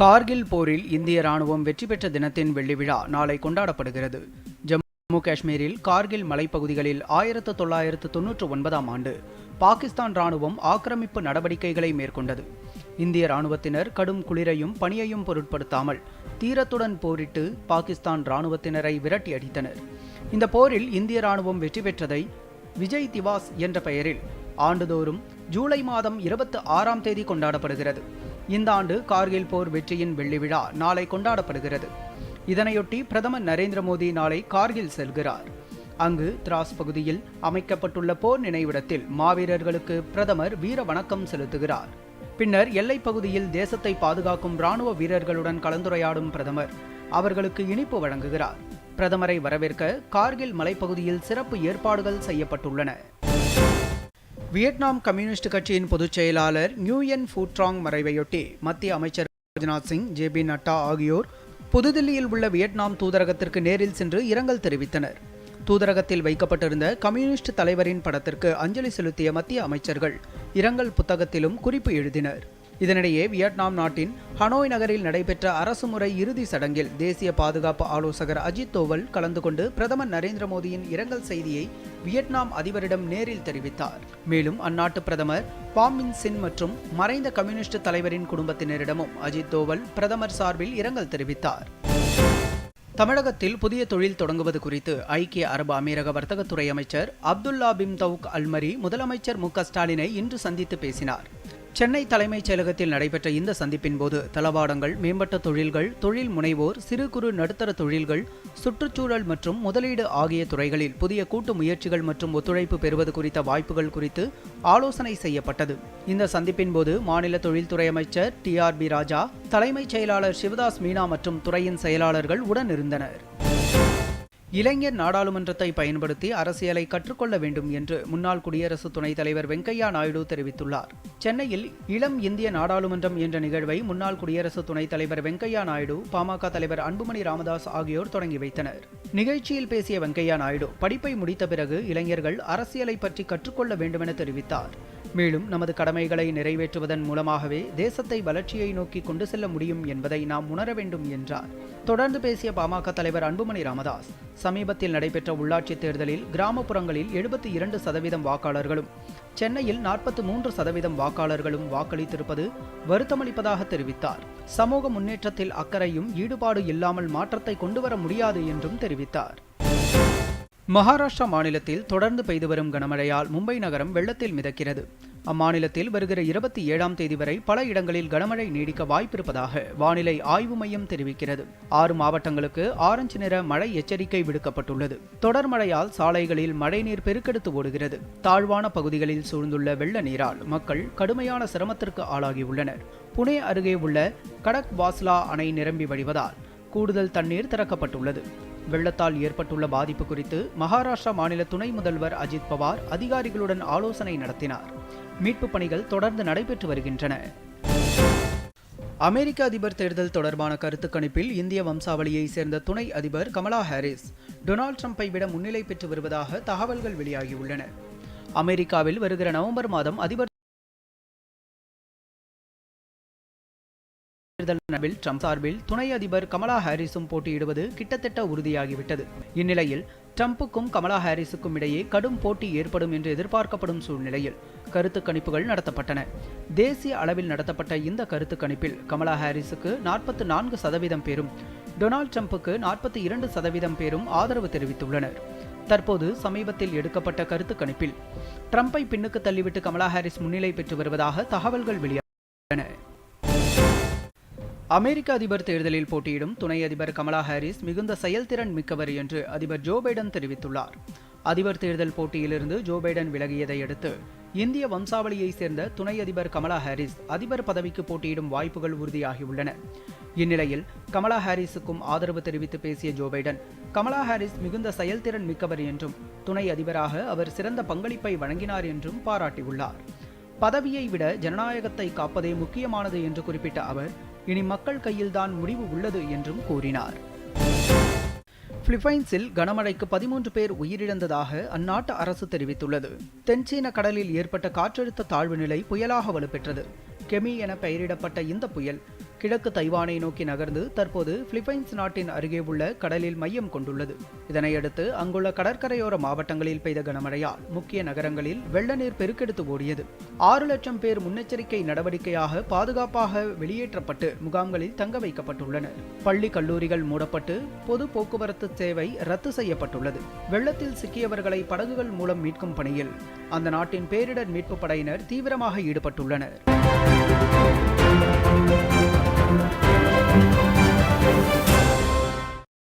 கார்கில் போரில் இந்திய ராணுவம் வெற்றி பெற்ற தினத்தின் வெள்ளி விழா நாளை கொண்டாடப்படுகிறது. ஜம்மு காஷ்மீரில் கார்கில் மலைப்பகுதிகளில் ஆயிரத்து தொள்ளாயிரத்து தொன்னூற்று ஒன்பதாம் ஆண்டு பாகிஸ்தான் ராணுவம் ஆக்கிரமிப்பு நடவடிக்கைகளை மேற்கொண்டது. இந்திய ராணுவத்தினர் கடும் குளிரையும் பணியையும் பொருட்படுத்தாமல் தீரத்துடன் போரிட்டு பாகிஸ்தான் ராணுவத்தினரை விரட்டி அடித்தனர். இந்த போரில் இந்திய ராணுவம் வெற்றி பெற்றதை விஜய் திவாஸ் என்ற பெயரில் ஆண்டுதோறும் ஜூலை மாதம் இருபத்தி ஆறாம் தேதி கொண்டாடப்படுகிறது. இந்த ஆண்டு கார்கில் போர் வெற்றியின் வெள்ளி விழா நாளை கொண்டாடப்படுகிறது. இதனையொட்டி பிரதமர் நரேந்திர மோடி நாளை கார்கில் செல்கிறார். அங்கு திராஸ் பகுதியில் அமைக்கப்பட்டுள்ள போர் நினைவிடத்தில் மாவீரர்களுக்கு பிரதமர் வீர வணக்கம் செலுத்துகிறார். பின்னர் எல்லைப் பகுதியில் தேசத்தை பாதுகாக்கும் ராணுவ வீரர்களுடன் கலந்துரையாடும் பிரதமர் அவர்களுக்கு இனிப்பு வழங்குகிறார். பிரதமரை வரவேற்க கார்கில் மலைப்பகுதியில் சிறப்பு ஏற்பாடுகள் செய்யப்பட்டுள்ளன. வியட்நாம் கம்யூனிஸ்ட் கட்சியின் பொதுச் செயலாளர் நியூயன் ஃபூட்ராங் மறைவையொட்டி மத்திய அமைச்சர் ராஜ்நாத் சிங் ஜே பி நட்டா ஆகியோர் புதுதில்லியில் உள்ள வியட்நாம் தூதரகத்திற்கு நேரில் சென்று இரங்கல் தெரிவித்தனர். தூதரகத்தில் வைக்கப்பட்டிருந்த கம்யூனிஸ்ட் தலைவரின் படத்திற்கு அஞ்சலி செலுத்திய மத்திய அமைச்சர்கள் இரங்கல் புத்தகத்திலும் குறிப்பு எழுதினர். இதனிடையே வியட்நாம் நாட்டின் ஹனோய் நகரில் நடைபெற்ற அரசு முறை இறுதி சடங்கில் தேசிய பாதுகாப்பு ஆலோசகர் அஜித் தோவல் கலந்து கொண்டு பிரதமர் நரேந்திர மோடியின் இரங்கல் செய்தியை வியட்நாம் அதிபரிடம் நேரில் தெரிவித்தார். மேலும் அந்நாட்டு பிரதமர் பாமின் சின் மற்றும் மறைந்த கம்யூனிஸ்ட் தலைவரின் குடும்பத்தினரிடமும் அஜித் தோவல் பிரதமர் சார்பில் இரங்கல் தெரிவித்தார். தமிழகத்தில் புதிய தொழில் தொடங்குவது குறித்து ஐக்கிய அரபு அமீரக வர்த்தகத்துறை அமைச்சர் அப்துல்லா பிம் தவுக் அல்மரி முதலமைச்சர் மு ஸ்டாலினை இன்று சந்தித்து பேசினார். சென்னை தலைமைச் செயலகத்தில் நடைபெற்ற இந்த சந்திப்பின் போது தளவாடங்கள் மேம்பட்ட தொழில்கள் தொழில் முனைவோர் சிறு குறு நடுத்தர தொழில்கள் சுற்றுச்சூழல் மற்றும் முதலீடு ஆகிய துறைகளில் புதிய கூட்டு முயற்சிகள் மற்றும் ஒத்துழைப்பு பெறுவது குறித்த வாய்ப்புகள் குறித்து ஆலோசனை செய்யப்பட்டது. இந்த சந்திப்பின் போது மாநில தொழில்துறை அமைச்சர் டி ஆர் பி ராஜா தலைமைச் செயலாளர் சிவதாஸ் மீனா மற்றும் துறையின் செயலாளர்கள் உடனிருந்தனர். இளைஞர் நாடாளுமன்றத்தை பயன்படுத்தி அரசியலை கற்றுக்கொள்ள வேண்டும் என்று முன்னாள் குடியரசு துணைத் தலைவர் வெங்கையா நாயுடு தெரிவித்துள்ளார். சென்னையில் இளம் இந்திய நாடாளுமன்றம் என்ற நிகழ்வை முன்னாள் குடியரசு துணைத் தலைவர் வெங்கையா நாயுடு பாமக தலைவர் அன்புமணி ராமதாஸ் ஆகியோர் தொடங்கி வைத்தனர். நிகழ்ச்சியில் பேசிய வெங்கையா நாயுடு படிப்பை முடித்த பிறகு இளைஞர்கள் அரசியலை பற்றி கற்றுக்கொள்ள வேண்டுமென தெரிவித்தார். மேலும் நமது கடமைகளை நிறைவேற்றுவதன் மூலமாகவே தேசத்தை வளர்ச்சியை நோக்கி கொண்டு செல்ல முடியும் என்பதை நாம் உணர வேண்டும் என்றார். தொடர்ந்து பேசிய பாமக தலைவர் அன்புமணி ராமதாஸ் சமீபத்தில் நடைபெற்ற உள்ளாட்சித் தேர்தலில் கிராமப்புறங்களில் எழுபத்தி இரண்டு சதவீதம் வாக்காளர்களும் சென்னையில் நாற்பத்தி மூன்று சதவீதம் வாக்காளர்களும் வாக்களித்திருப்பது வருத்தமளிப்பதாக தெரிவித்தார். சமூக முன்னேற்றத்தில் அக்கறையும் ஈடுபாடு இல்லாமல் மாற்றத்தை கொண்டுவர முடியாது என்றும் தெரிவித்தார். மகாராஷ்டிரா மாநிலத்தில் தொடர்ந்து பெய்து வரும் கனமழையால் மும்பை நகரம் வெள்ளத்தில் மிதக்கிறது. அம்மாநிலத்தில் வருகிற இருபத்தி ஏழாம் தேதி வரை பல இடங்களில் கனமழை நீடிக்க வாய்ப்பிருப்பதாக வானிலை ஆய்வு மையம் தெரிவிக்கிறது. ஆறு மாவட்டங்களுக்கு ஆரஞ்சு நிற மழை எச்சரிக்கை விடுக்கப்பட்டுள்ளது. தொடர் மழையால் சாலைகளில் மழைநீர் பெருக்கெடுத்து ஓடுகிறது. தாழ்வான பகுதிகளில் சூழ்ந்துள்ள வெள்ள நீரால் மக்கள் கடுமையான சிரமத்திற்கு ஆளாகியுள்ளனர். புனே அருகே உள்ள கடக் வாஸ்லா அணை நிரம்பி வழிவதால் கூடுதல் தண்ணீர் திறக்கப்பட்டுள்ளது. வெள்ளத்தால் ஏற்பட்டுள்ள பாதிப்பு குறித்து மகாராஷ்டிரா மாநில துணை முதல்வர் அஜித் பவார் அதிகாரிகளுடன் ஆலோசனை நடத்தினார். மீட்புப் பணிகள் தொடர்ந்து நடைபெற்று வருகின்றன. அமெரிக்க அதிபர் தேர்தல் தொடர்பான கருத்து கணிப்பில் இந்திய வம்சாவளியை சேர்ந்த துணை அதிபர் கமலா ஹாரிஸ் டொனால்ட் ட்ரம்ப்பை விட முன்னிலை பெற்று வருவதாக தகவல்கள் வெளியாகியுள்ளன. அமெரிக்காவில் வருகிற நவம்பர் மாதம் அதிபர் தேர்தல் நபில் ட்ரம்ப் சார்பில் துணை அதிபர் கமலா ஹாரிஸும் போட்டியிடுவது கிட்டத்தட்ட உறுதியாகிவிட்டது. இந்நிலையில் ட்ரம்புக்கும் கமலா ஹாரிஸுக்கும் இடையே கடும் போட்டி ஏற்படும் என்று எதிர்பார்க்கப்படும் சூழ்நிலையில் கருத்து கணிப்புகள் நடத்தப்பட்டன. தேசிய அளவில் நடத்தப்பட்ட இந்த கருத்து கணிப்பில் கமலா ஹாரிஸுக்கு நாற்பத்தி நான்கு சதவீதம் பேரும் டொனால்ட் ட்ரம்புக்கு நாற்பத்தி இரண்டு சதவீதம் பேரும் ஆதரவு தெரிவித்துள்ளனர். தற்போது சமீபத்தில் எடுக்கப்பட்ட கருத்து கணிப்பில் ட்ரம்பை பின்னுக்கு தள்ளிவிட்டு கமலா ஹாரிஸ் முன்னிலை பெற்று வருவதாக தகவல்கள் வெளியாகின அமெரிக்க அதிபர் தேர்தலில் போட்டியிடும் துணை அதிபர் கமலா ஹாரிஸ் மிகுந்த செயல்திறன் மிக்கவர் என்று அதிபர் ஜோ பைடன் தெரிவித்துள்ளார். அதிபர் தேர்தல் போட்டியிலிருந்து ஜோ பைடன் விலகியதை அடுத்து இந்திய வம்சாவளியைச் சேர்ந்த துணை அதிபர் கமலா ஹாரிஸ் அதிபர் பதவிக்கு போட்டியிடும் வாய்ப்புகள் உறுதியாகியுள்ளன. இந்நிலையில் கமலா ஹாரிஸுக்கும் ஆதரவு தெரிவித்து பேசிய ஜோ பைடன் கமலா ஹாரிஸ் மிகுந்த செயல்திறன் மிக்கவர் என்றும் துணை அதிபராக அவர் சிறந்த பங்களிப்பை வழங்கினார் என்றும் பாராட்டியுள்ளார். பதவியை விட ஜனநாயகத்தை காப்பதே முக்கியமானது என்று குறிப்பிட்ட அவர் இனி மக்கள் கையில்தான் முடிவு உள்ளது என்றும் கூறினார். பிலிப்பைன்ஸில் கனமழைக்கு பதிமூன்று பேர் உயிரிழந்ததாக அந்நாட்டு அரசு தெரிவித்துள்ளது. தென்சீன கடலில் ஏற்பட்ட காற்றழுத்த தாழ்வு நிலை புயலாக வலுப்பெற்றது. கெமி என பெயரிடப்பட்ட இந்த புயல் கிழக்கு தைவானை நோக்கி நகர்ந்து தற்போது பிலிப்பைன்ஸ் நாட்டின் அருகே உள்ள கடலில் மையம் கொண்டுள்ளது. இதனையடுத்து அங்குள்ள கடற்கரையோர மாவட்டங்களில் பெய்த கனமழையால் முக்கிய நகரங்களில் வெள்ள நீர் பெருக்கெடுத்து ஓடியது. ஆறு லட்சம் பேர் முன்னெச்சரிக்கை நடவடிக்கையாக பாதுகாப்பாக வெளியேற்றப்பட்டு முகாம்களில் தங்க வைக்கப்பட்டுள்ளனர். பள்ளி கல்லூரிகள் மூடப்பட்டு பொது போக்குவரத்து சேவை ரத்து செய்யப்பட்டுள்ளது. வெள்ளத்தில் சிக்கியவர்களை படகுகள் மூலம் மீட்கும் பணியில் அந்த நாட்டின் பேரிடர் மீட்புப் படையினர் தீவிரமாக ஈடுபட்டுள்ளனர். Thank you.